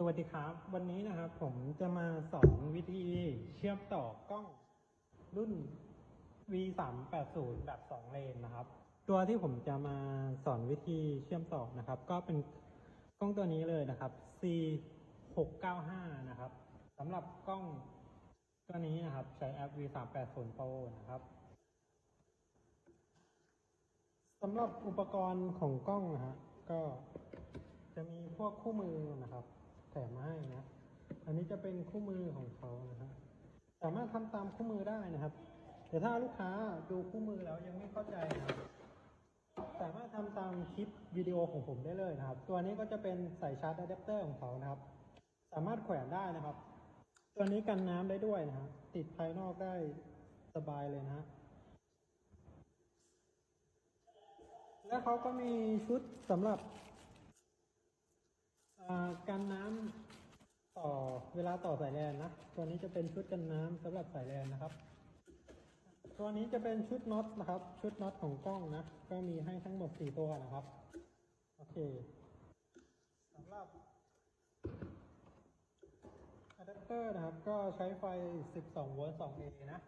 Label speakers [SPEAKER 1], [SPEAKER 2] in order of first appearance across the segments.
[SPEAKER 1] สวัสดีครับ วันนี้นะครับผมจะมาสอนวิธีเชื่อมต่อกล้องรุ่น V 3 8 0 แบบ 2 เลนนะครับ ตัวที่ผมจะมาสอนวิธีเชื่อมต่อนะครับ ก็เป็นกล้องตัวนี้เลยนะครับ C 6 9 5 นะครับสำหรับกล้องตัวนี้นะครับ ใช้แอป V 3 8 0 Pro นะครับสำหรับอุปกรณ์ของกล้องนะฮะก็จะมีพวกคู่มือนะครับ แถมมาให้นะ อันนี้จะเป็นคู่มือของเขานะครับสามารถทำตามคู่มือได้นะครับ แต่ถ้าลูกค้าดูคู่มือแล้วยังไม่เข้าใจนะครับสามารถทำตามคลิปวิดีโอของผมได้เลยนะครับ ตัวนี้ก็จะเป็นสายชาร์จอะแดปเตอร์ของเขานะครับ สามารถแขวนได้นะครับ ตัวนี้กันน้ำได้ด้วยนะครับติดภายนอกได้สบายเลยนะฮะแล้วเขาก็มีชุดสำหรับ อ่ากันน้ำต่อเวลาต่อสายแลนนะ ตัวนี้จะเป็นชุดกันน้ำสำหรับสายแลนนะครับ ตัวนี้จะเป็นชุดน็อตนะครับ ชุดน็อตของกล้องนะ ก็มีให้ทั้งหมด4ตัวนะครับ โอเคสำหรับอะแดปเตอร์นะครับ ก็ใช้ไฟ 12 โวลต์ 2A นะ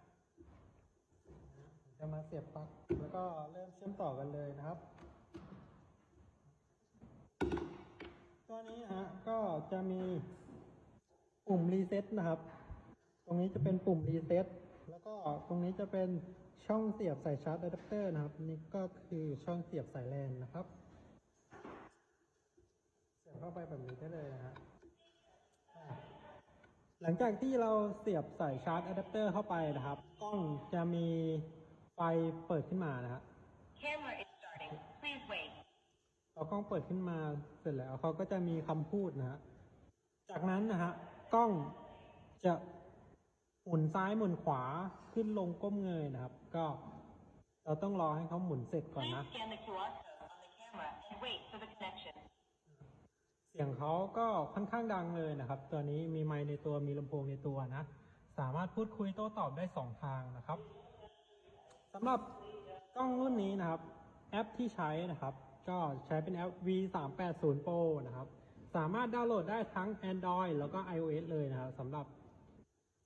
[SPEAKER 1] จะมาเสียบปลั๊กแล้วก็เริ่มเชื่อมต่อกันเลยนะครับ ตัวนี้ฮะก็จะมีปุ่มรีเซ็ตนะครับ ตรงนี้จะเป็นปุ่มรีเซ็ตแล้วก็ตรงนี้จะเป็นช่องเสียบสายชาร์จอะแดปเตอร์นะครับ นี่ก็คือช่องเสียบสายแลนนะครับ เสียบเข้าไปแบบนี้ได้เลยนะฮะหลังจากที่เราเสียบสายชาร์จอะแดปเตอร์เข้าไปนะครับ กล้องจะมีไฟเปิดขึ้นมานะฮะ
[SPEAKER 2] Camera is starting. Please wait.
[SPEAKER 1] พอกล้องเปิดขึ้นมาเสร็จแล้วเขาก็จะมีคำพูดนะฮะ จากนั้นนะฮะกล้องจะหมุนซ้ายหมุนขวาขึ้นลงก้มเงยนะครับ ก็เราต้องรอให้เขาหมุนเสร็จก่อนนะ เสียงเขาก็ค่อนข้างดังเลยนะครับ ตัวนี้มีไมค์ในตัวมีลำโพงในตัวนะ สามารถพูดคุยโต้ตอบได้สองทางนะครับสำหรับกล้องรุ่นนี้นะครับ แอปที่ใช้นะครับ ก็ใช้เป็นแอป V 3 8 0 Pro นะครับ สามารถดาวน์โหลดได้ทั้ง Android แล้วก็ iOS เลยนะครับสำหรับ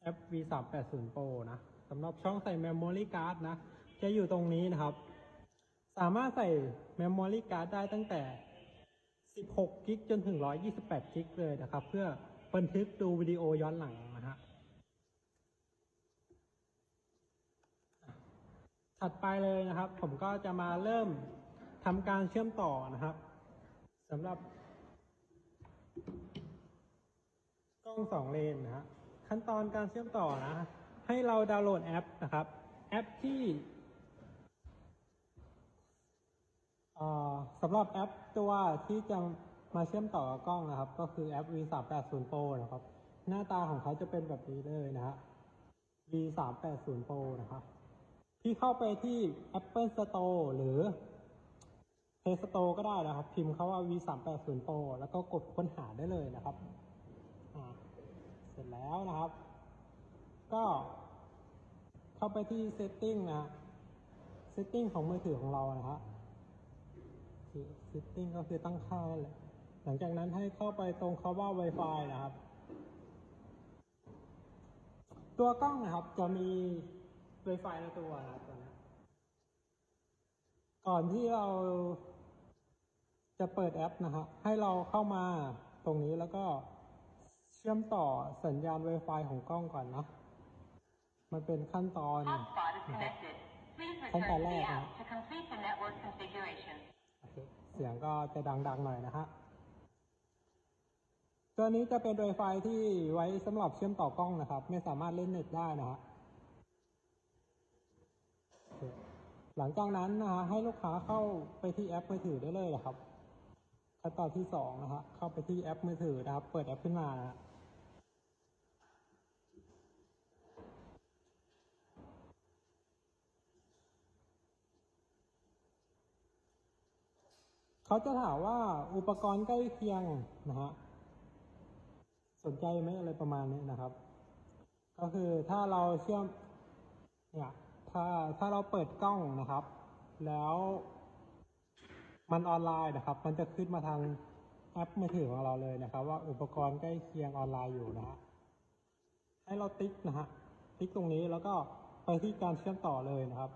[SPEAKER 1] แอป V 3 8 0 Pro นะสำหรับช่องใส่ Memory Card นะ จะอยู่ตรงนี้นะครับ สามารถใส่ Memory Card ได้ตั้งแต่ 16 กิกจนถึง 128 กิกเลยนะครับ เพื่อบันทึกดูวิดีโอย้อนหลังนะฮะถัดไปเลยนะครับ ผมก็จะมาเริ่ม ทำการเชื่อมต่อนะครับสำหรับ กล้องสองเลนนะฮะขั้นตอนการเชื่อมต่อนะ ให้เราดาวน์โหลดแอปนะครับ แอปที่สำหรับแอปตัวที่จะมาเชื่อมต่อกับกล้องนะครับ ก็คือแอป V 3 8 0 Pro นะครับ หน้าตาของเขาจะเป็นแบบนี้เลยนะฮะ V 3 8 0 Pro นะครับ ที่เข้าไปที่ Apple Store หรือ Play Store ก็ได้นะครับ พิมพ์คาว่า V 3 8 0 Pro แล้วก็กดค้นหาได้เลยนะครับเสร็จแล้วนะครับ ก็เข้าไปที่ Setting นะ Setting ของมือถือของเรานะฮะ Setting ก็คือตั้งค่านั่นแหละหลังจากนั้นให้เข้าไปตรงคาว่า Wi-Fi นะครับ ตัวกล้องนะครับจะมี Wi-Fi ในตัวนะครับตัวนี้ก่อนที่เรา จะเปิดแอปนะครับให้เราเข้ามาตรงนี้แล้วก็เชื่อมต่อสัญญาณ Wi-Fi ของกล้องก่อนนะมันเป็นขั้นตอน
[SPEAKER 2] Hotspot is
[SPEAKER 1] นะครับ
[SPEAKER 2] connected. Please return to
[SPEAKER 1] ขั้นตอนแร
[SPEAKER 2] the
[SPEAKER 1] กนะ
[SPEAKER 2] app to complete the network configuration.
[SPEAKER 1] โอเคเสียงก็จะดังๆหน่อยนะฮะตัวนี้จะเป็น Wi-Fi ที่ไว้สำหรับเชื่อมต่อกล้องนะครับ ไม่สามารถเล่นเน็ตได้นะฮะโอเคหลังจากนั้นนะฮะให้ลูกค้าเข้าไปที่แอปมือถือได้เลยนะครับ ขั้นตอนที่สองนะฮะเข้าไปที่แอปมือถือนะครับ เปิดแอปขึ้นมานะฮะเขาจะถามว่าอุปกรณ์ใกล้เคียงนะฮะสนใจไหมอะไรประมาณนี้นะครับ ก็คือถ้าเราเชื่อมเนี่ยถ้าถ้าเราเปิดกล้องนะครับ แล้ว มันออนไลน์นะครับ มันจะขึ้นมาทางแอปมือถือของเราเลยนะครับ ว่าอุปกรณ์ใกล้เคียงออนไลน์อยู่นะฮะให้เราติ๊กนะฮะติ๊กตรงนี้แล้วก็ไปที่การเชื่อมต่อเลยนะครับ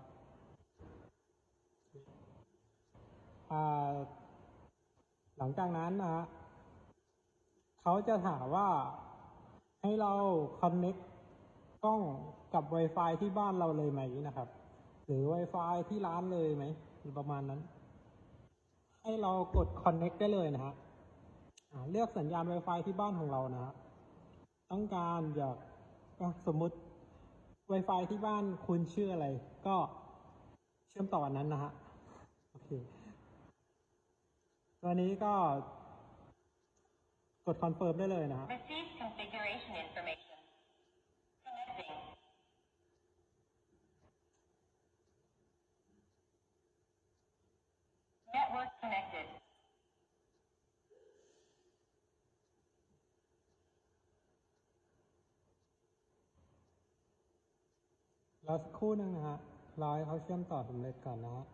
[SPEAKER 1] หลังจากนั้นนะฮะเขาจะถามว่าให้เรา connect กล้องกับ Wi-Fi ที่บ้านเราเลยไหมนะครับ หรือ Wi-Fi ที่ร้านเลยไหมประมาณนั้น ให้เรากด connect ได้เลยนะฮะเลือกสัญญาณ Wi-Fi ที่บ้านของเรานะฮะต้องการอยากอะสมมุติ Wi-Fi ที่บ้านคุณชื่ออะไร ก็เชื่อมต่ออันนั้นนะฮะโอเคตัวนี้ก็กด confirm ได้เลยนะฮะ
[SPEAKER 2] Network connected.
[SPEAKER 1] รอสักครู่หนึ่งนะฮะรอให้เขาเชื่อมต่อสำเร็จก่อนนะฮะ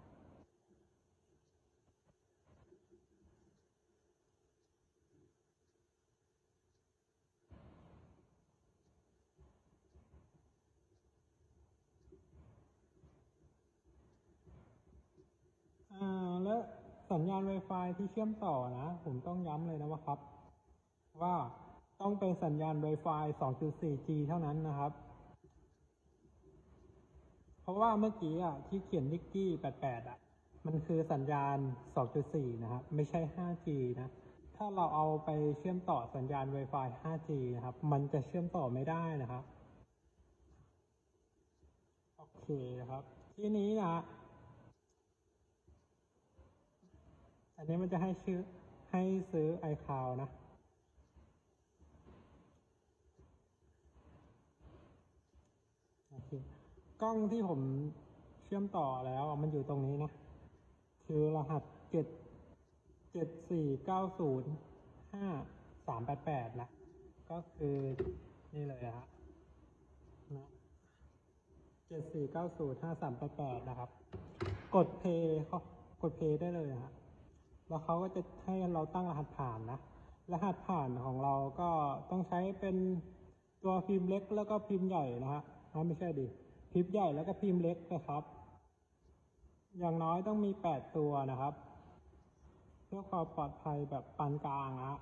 [SPEAKER 1] อ่า แล้ว สัญญาณ Wi-Fi ที่เชื่อมต่อนะ ผมต้องย้ำเลยนะว่าครับ ว่าต้องเป็นสัญญาณ Wi-Fi 2.4G เท่านั้นนะครับ เพราะว่าเมื่อกี้อะที่เขียนนิกกี้ 88 อะ มันคือสัญญาณ 2.4 นะครับ ไม่ใช่ 5G นะ ถ้าเราเอาไปเชื่อมต่อสัญญาณ Wi-Fi 5G นะครับ มันจะเชื่อมต่อไม่ได้นะครับ โอเคนะครับ ทีนี้นะ อั นนี้มันจะให้ชื่อให้ซื้อ iCloud นะ โอเค กล้องที่ผมเชื่อมต่อแล้วมันอยู่ตรงนี้นะ คือรหัสเจ็ดเจ็ดสี่เก้าศูนย์ห้าสามแปดแปดนะ ก็คือนี่เลยฮะนะเจ็ดสี่เก้าศูนย์ห้าสามแปดแปดนะครับ กดเพย์เขากดเพย์ได้เลยฮะ แล้วเขาก็จะให้เราตั้งรหัสผ่านนะ รหัสผ่านของเราก็ต้องใช้เป็นตัวพิมพ์เล็กแล้วก็พิมพ์ใหญ่นะฮะไม่ใช่ดิ พิมพ์ใหญ่แล้วก็พิมพ์เล็กนะครับ อย่างน้อยต้องมีแปดตัวนะครับ เพื่อความปลอดภัยแบบปานกลางนะฮะ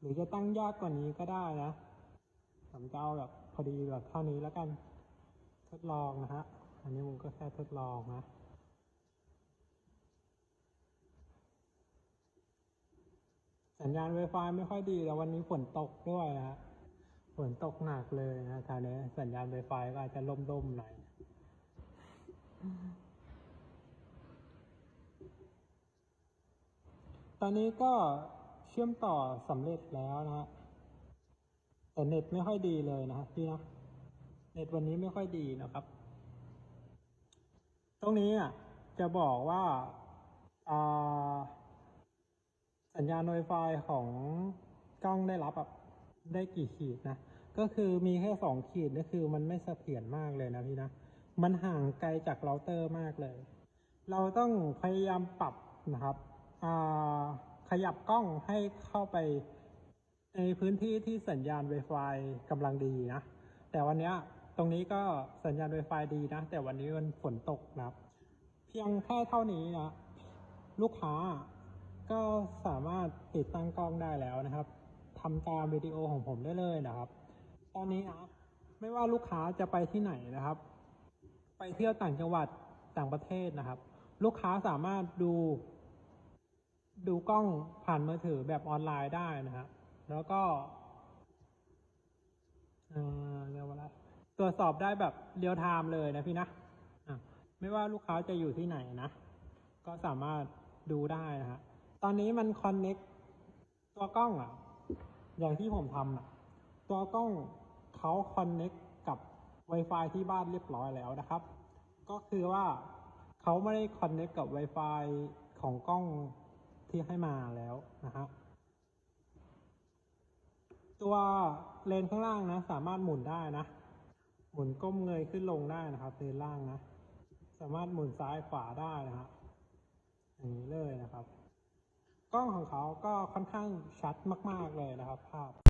[SPEAKER 1] หรือจะตั้งยากกว่านี้ก็ได้นะ ผมจะเอาแบบพอดีแบบเท่านี้แล้วกัน ทดลองนะฮะ อันนี้ผมก็แค่ทดลองนะ สัญญาณ Wi-Fi ไม่ค่อยดีแล้ววันนี้ฝนตกด้วยนะฮะฝนตกหนักเลยนะทางนี้สัญญาณ Wi-Fi ก็อาจจะล่มๆหน่อยตอนนี้ก็เชื่อมต่อสำเร็จแล้วนะฮะแต่เน็ตไม่ค่อยดีเลยนะฮะพี่นะเน็ตวันนี้ไม่ค่อยดีนะครับ ตรงนี้อะจะบอกว่าอ่า สัญญาณ Wi-Fi ของกล้องได้รับแบบได้กี่ขีดนะ ก็คือมีแค่สองขีดนี่คือมันไม่เสถียรมากเลยนะพี่นะ มันห่างไกลจากเราเตอร์มากเลย เราต้องพยายามปรับนะครับอ่าขยับกล้องให้เข้าไปในพื้นที่ที่สัญญาณ Wi-Fi กำลังดีนะ แต่วันนี้ตรงนี้ก็สัญญาณ Wi-Fi ดีนะ แต่วันนี้มันฝนตกนะครับ เพียงแค่เท่านี้นะ ลูกค้า ก็สามารถติดตั้งกล้องได้แล้วนะครับทำตามวิดีโอของผมได้เลยนะครับ ตอนนี้นะไม่ว่าลูกค้าจะไปที่ไหนนะครับ ไปเที่ยวต่างจังหวัดต่างประเทศนะครับ ลูกค้าสามารถดู ดูกล้องผ่านมือถือแบบออนไลน์ได้นะครับแล้วก็เรียกว่าอะไรตรวจสอบได้แบบเรียลไทม์เลยนะพี่นะอะไม่ว่าลูกค้าจะอยู่ที่ไหนนะ ก็สามารถดูได้นะฮะ ตอนนี้มันคอนเน็กตัวกล้องอะอย่างที่ผมทำอะตัวกล้องเขาคอนเน็กกับ Wi-Fi ที่บ้านเรียบร้อยแล้วนะครับ ก็คือว่าเขาไม่ได้คอนเน็กกับ Wi-Fi ของกล้องที่ให้มาแล้วนะฮะตัวเลนข้างล่างนะ สามารถหมุนได้นะ หมุนก้มเงยขึ้นลงได้นะครับเลนล่างนะ สามารถหมุนซ้ายขวาได้นะฮะอย่างนี้เลยนะครับ กล้องของเขาก็ค่อนข้างชัดมาก ๆ เลยนะครับภาพ